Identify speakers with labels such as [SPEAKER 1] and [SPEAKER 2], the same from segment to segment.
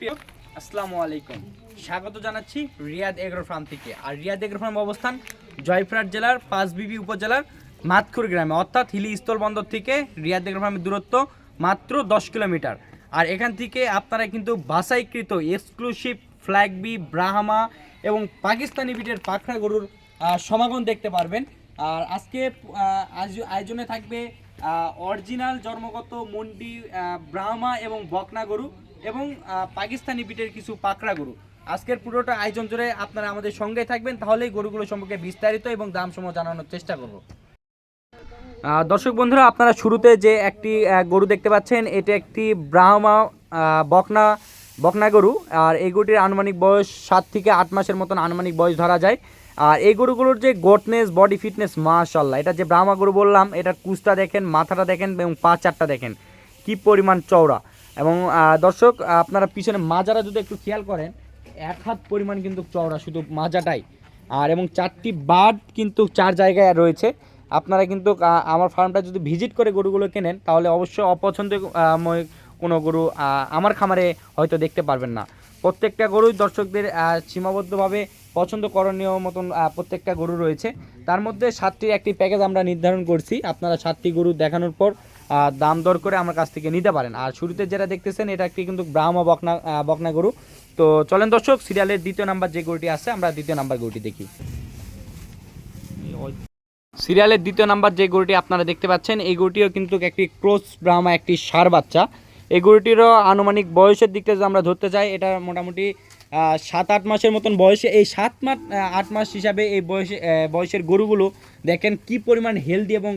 [SPEAKER 1] সুপ্রিয়, আসসালামু আলাইকুম। স্বাগত জানাচ্ছি রিয়াদ এগ্রো ফার্ম থেকে। আর রিয়াদ এগ্রো ফার্ম অবস্থান জয়পুরহাট জেলার পাঁচবিবি উপজেলার মাতখুর গ্রামে, অর্থাৎ হিলি স্থলবন্দর থেকে রিয়াদ এগ্রো ফার্মের দূরত্ব মাত্র দশ কিলোমিটার। আর এখান থেকে আপনারা কিন্তু বাসাইকৃত এক্সক্লুসিভ ফ্ল্যাগবি ব্রাহ্মা এবং পাকিস্তানি বিটের পাখরা গরুর সমাগম দেখতে পারবেন। আর আজকে আজ- আয়োজনে থাকবে অরিজিনাল জন্মগত মন্ডি ব্রাহ্মা এবং বকনা গরু। এবং পাকিস্তানি বিটের কিছু পাকড়া গরু। আজকের পুরোটা আয়োজন জুড়ে আপনারা আমাদের সঙ্গে থাকবেন, তাহলেই গরুগুলো সম্পর্কে বিস্তারিত এবং দাম সমূহ জানানোর চেষ্টা করব। দর্শক বন্ধুরা, আপনারা শুরুতে যে একটি গরু দেখতে পাচ্ছেন, এটা একটি ব্রাহ্মা বকনা বকনা গরু। আর এই গরুটির আনুমানিক বয়স সাত থেকে আট মাসের মতন আনুমানিক বয়স ধরা যায়। আর এই গরুগুলোর যে গোটনেস বডি ফিটনেস মাশাল্লাহ এটা যে ব্রাহ্মা গরু বললাম, এটার কুচটা দেখেন, মাথাটা দেখেন এবং পা চারটা দেখেন। কি পরিমাণ চওড়া। এবং দর্শক, আপনারা পিছনে মাজারা যদি একটু খেয়াল করেন, এক হাত পরিমাণ কিন্তু চওড়া, শুধু মাজাটাই। আর এবং চারটি বার্ড কিন্তু চার জায়গায় রয়েছে। আপনারা কিন্তু আমার ফার্মটা যদি ভিজিট করে গরুগুলো কেনেন, তাহলে অবশ্যই অপছন্দ কোনো গরু আমার খামারে হয়তো দেখতে পারবেন না। প্রত্যেকটা গরুই দর্শকদের সীমাবদ্ধভাবে পছন্দ করণীয় মতন প্রত্যেকটা গরু রয়েছে। তার মধ্যে সাতটির একটি প্যাকেজ আমরা নির্ধারণ করছি। আপনারা সাতটি গরু দেখানোর পর দাম দর করে আমার কাছ থেকে নিতে পারেন। আর শুরুতে যেটা দেখতেছেন, এটা একটি কিন্তু ব্রাহ্মা বকনা বকনা গরু। তো চলেন দর্শক, সিরিয়ালের দ্বিতীয় নাম্বার যে গরুটি আছে, আমরা দ্বিতীয় নাম্বার গরুটি দেখি। সিরিয়ালের দ্বিতীয় নাম্বার যে গরুটি আপনারা দেখতে পাচ্ছেন, এই গরুটিও কিন্তু একটি ক্রোস ব্রাহ্মা, একটি সার বাচ্চা। এই গরুটিরও আনুমানিক বয়সের দিকটা যদি আমরা ধরতে চাই, এটা মোটামুটি সাত, আট মাসের মতন বয়সে, এই সাত মাস আট মাস হিসাবে এই বয়সে বয়সের গরুগুলো দেখেন কি পরিমাণ হেলদি এবং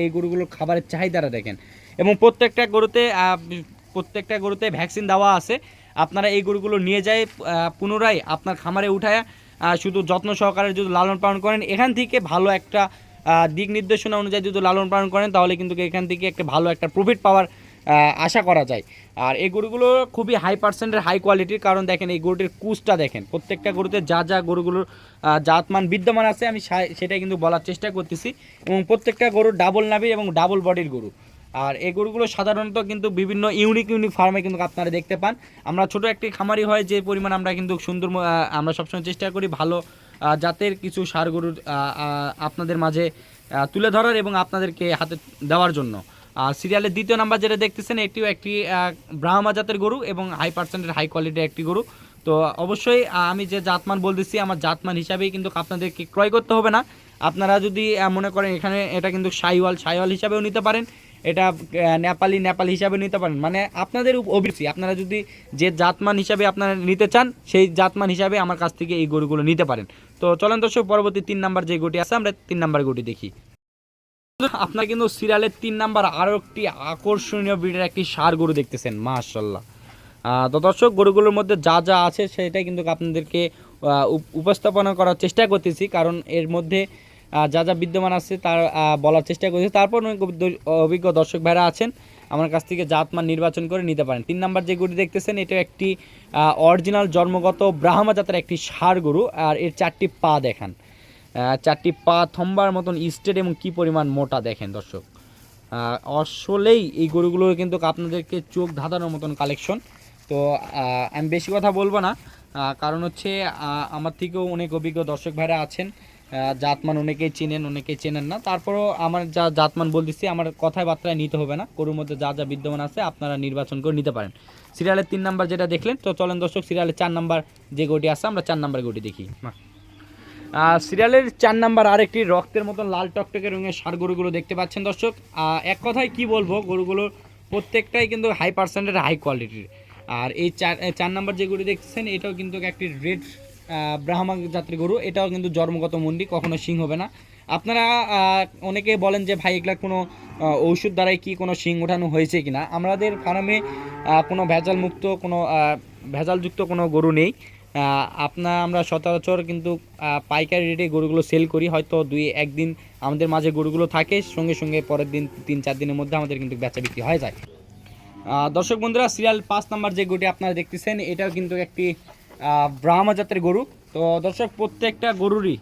[SPEAKER 1] এই গরুগুলোর খাবারের চাহিদাটা দেখেন। এবং প্রত্যেকটা গরুতে প্রত্যেকটা গরুতে ভ্যাকসিন দেওয়া আছে। আপনারা এই গরুগুলো নিয়ে যায় পুনরায় আপনার খামারে উঠায় শুধু যত্ন সহকারে যদি লালন পালন করেন, এখান থেকে ভালো একটা দিক নির্দেশনা অনুযায়ী যদি লালন পালন করেন, তাহলে কিন্তু এখান থেকে একটা ভালো একটা প্রফিট পাওয়ার আশা করা যায়। আর এই গরুগুলো খুবই হাই পার্সেন্টের হাই কোয়ালিটির কারণ দেখেন এই গরুটির কুচটা দেখেন। প্রত্যেকটা গরুতে যা যা গরুগুলোর জাতমান বিদ্যমান আছে, আমি সেটাই কিন্তু বলার চেষ্টা করতেছি। এবং প্রত্যেকটা গরু ডাবল নাভি এবং ডাবল বডির গরু। আর এই গরুগুলো সাধারণত কিন্তু বিভিন্ন ইউনিক ইউনিক ফার্মে কিন্তু আপনারা দেখতে পান। আমরা ছোট একটি খামারি হয়, যে পরিমাণ আমরা কিন্তু সুন্দর আমরা সবসময় চেষ্টা করি ভালো জাতের কিছু সার গরুর আপনাদের মাঝে তুলে ধরার এবং আপনাদেরকে হাতে দেওয়ার জন্য। সিরিয়ালের দ্বিতীয় নাম্বার যেটা দেখতেছেন, এটিও একটি ব্রাহ্মা জাতের গরু এবং হাই পার্সেন্টের হাই কোয়ালিটির একটি গরু। তো অবশ্যই আমি যে জাতমান বলতেছি, আমার জাতমান হিসাবেই কিন্তু আপনাদেরকে ক্রয় করতে হবে না। আপনারা যদি মনে করেন এখানে এটা কিন্তু সাইওয়াল সাইওয়াল হিসাবেও নিতে পারেন। এটা নেপালি, নেপাল হিসাবে নিতে পারেন। মানে আপনাদের অভিরুচি, আপনারা যদি যে জাতমান হিসাবে আপনারা নিতে চান, সেই জাতমান হিসাবে আমার কাছ থেকে এই গরুগুলো নিতে পারেন। তো চলেন দর্শক, পরবর্তী তিন নাম্বার যে গরুটি আছে, আমরা তিন নাম্বার গরুটি দেখি। আপনার কিন্তু সিরিয়ালের তিন নাম্বার আরও একটি আকর্ষণীয় ব্রিডের একটি সার গরু দেখতেছেন মাশাল্লাহ তো দর্শক, গরুগুলোর মধ্যে যা যা আছে সেটাই কিন্তু আপনাদেরকে উপ- উপস্থাপনা করার চেষ্টা করতেছি, কারণ এর মধ্যে যা যা বিদ্যমান আছে তার বলার চেষ্টা করতেছি। তারপর অভিজ্ঞ- দর্শক ভাইরা আছেন, আমার কাছ থেকে জাতমান নির্বাচন করে নিতে পারেন। তিন নাম্বার যে গরু দেখতেছেন, এটা একটি অরিজিনাল জন্মগত ব্রাহ্মা জাতের একটি সার গরু, আর এর চারটি পা দেখান। চারটি পা থম্বার মতন স্টেট এবং কি পরিমাণ মোটা দেখেন দর্শক। আসলেই এই গরুগুলো কিন্তু আপনাদেরকে চোখ ধাঁধানোর মতন কালেকশন তো আমি বেশি কথা বলব না কারণ হচ্ছে আমার থেকেও অনেক অভিজ্ঞ দর্শক ভাইরা আছেন। জাতমান অনেকেই চেনেন অনেকেই চেনেন না। তারপরও আমার যা জাতমান বলতেছি, আমার কথায় বার্তায় নিতে হবে না। গরুর মধ্যে যা যা বিদ্যমান আছে, আপনারা নির্বাচন করে নিতে পারেন। সিরিয়ালের তিন নাম্বার যেটা দেখলেন, তো চলেন দর্শক, সিরিয়ালের চার নাম্বার যে গরুটি আছে, আমরা চার নাম্বার গরুটি দেখি। সিরিয়ালের চার নাম্বার আরেকটি রক্তের মতন লাল টকটকে রঙের সার গরুগুলো দেখতে পাচ্ছেন দর্শক। এক কথায় কি বলব, গরুগুলোর প্রত্যেকটাই কিন্তু হাই পার্সেন্টের হাই কোয়ালিটির আর এই চার চার নাম্বার যে গরু দেখছেন, এটাও কিন্তু একটি রেড ব্রাহ্মা জাতের গরু। এটাও কিন্তু জন্মগত মন্ডি, কখনো সিং হবে না। আপনারা অনেকে বলেন যে, ভাই, এগুলা কোনো ঔষধ দ্বারাই কি কোনো শিং ওঠানো হয়েছে কিনা? আমাদের ফার্মে কোনো ভেজাল মুক্ত কোনো ভেজালযুক্ত কোনো গরু নেই। আপনার আমরা সচরাচর কিন্তু পাইকারি রেটে গরুগুলো সেল করি। হয়তো দুই, একদিন আমাদের মাঝে গরুগুলো থাকে, সঙ্গে সঙ্গে পরের দিন তিন, চার দিনের মধ্যে আমাদের কিন্তু বেচা বিক্রি হয়ে যায়। দর্শক বন্ধুরা সিরিয়াল পাঁচ নাম্বার যে গরুটি আপনারা দেখতেছেন, এটাও কিন্তু একটি ব্রাহ্মা জাতের গরু। তো দর্শক, প্রত্যেকটা গরুরই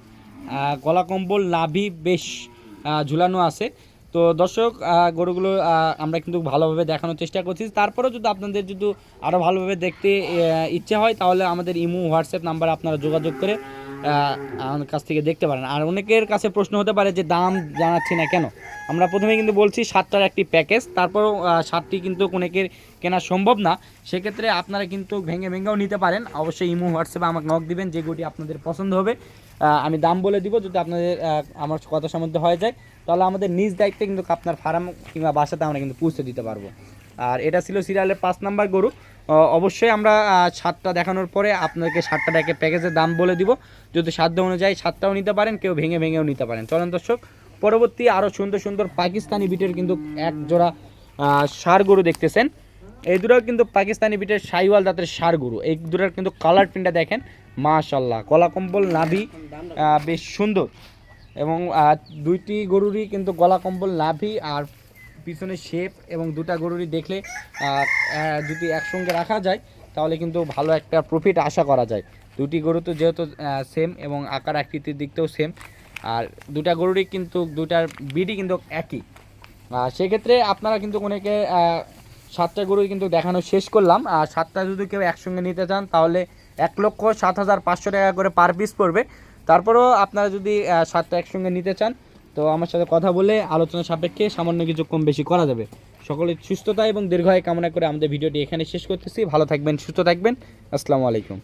[SPEAKER 1] গলা কম্বল নাভি বেশ ঝুলানো আছে। তো দর্শক গরুগুলো আমরা কিন্তু ভালোভাবে দেখানোর চেষ্টা করছি। তারপরেও যদি আপনাদের যদি আরও ভালোভাবে দেখতে ইচ্ছে হয়, তাহলে আমাদের ইমো, হোয়াটসঅ্যাপ নাম্বার আপনারা যোগাযোগ করে আমার কাছ থেকে দেখতে পারেন। আর অনেকের কাছে প্রশ্ন হতে পারে যে দাম জানাচ্ছি না কেন? আমরা প্রথমে কিন্তু বলছি সাতটার একটি প্যাকেজ, তারপরেও সাতটি কিন্তু অনেকের কেনা সম্ভব না। সেক্ষেত্রে আপনারা কিন্তু ভেঙে ভেঙেও নিতে পারেন। অবশ্যই ইমো, হোয়াটসঅ্যাপে আমাকে নক দিবেন, যে গরুটি আপনাদের পছন্দ হবে। আমি দাম বলে দিব যদি আপনাদের আমার কথা সম্বন্ধে হয়ে যায়। তাহলে আমাদের নিজ দায়িত্বে কিন্তু আপনার ফার্ম কিংবা বাসাতে আমরা কিন্তু পৌঁছে দিতে পারব। আর এটা ছিল সিরিয়ালের পাঁচ নাম্বার গরু। অবশ্যই আমরা সাতটা দেখানোর পরে আপনাদেরকে সাতটা টাকা প্যাকেজের দাম বলে দিব। যদি সাধ্য অনুযায়ী সাতটাও নিতে পারেন, কেউ ভেঙে ভেঙেও নিতে পারেন। চলেন দর্শক, পরবর্তী আরও সুন্দর সুন্দর পাকিস্তানি বিটের কিন্তু এক জোড়া ষাঁড় গরু দেখতেছেন। এই দুটাও কিন্তু পাকিস্তানি বিটের সাইওয়াল দাঁতের ষাঁড় গরু। এই দুটার কিন্তু কালার প্রিন্টটা দেখেন মাশাল্লাহ কলা কম্বল নাভি বেশ সুন্দর। এবং দুইটি গরুরই কিন্তু গলা কম্বল নাভি আর পিছনে শেপ এবং দুটা গরুরই দেখলে যদি একসঙ্গে রাখা যায়, তাহলে কিন্তু ভালো একটা প্রফিট আশা করা যায়। দুটি গরু তো যেহেতু সেম এবং আকার আকৃতির দিক থেকেও সেম আর দুটা গরুরই কিন্তু, দুটার বিডি কিন্তু একই। সেক্ষেত্রে আপনারা কিন্তু অনেকে সাতটা গরুই কিন্তু দেখানো শেষ করলাম। আর সাতটা যদি কেউ একসঙ্গে নিতে চান, তাহলে এক লক্ষ সাত হাজার পাঁচশো টাকা করে পার পিস পড়বে। তারপরেও আপনারা যদি সাতটা একসঙ্গে নিতে চান তো আমার সাথে কথা বলে আলোচনা সাপেক্ষে সামান্য কিছু কম বেশি করা যাবে। সকলের সুস্থতা এবং দীর্ঘায় কামনা করে আমাদের ভিডিওটি এখানে শেষ করতেছি। ভালো থাকবেন, সুস্থ থাকবেন। আসসালামু আলাইকুম।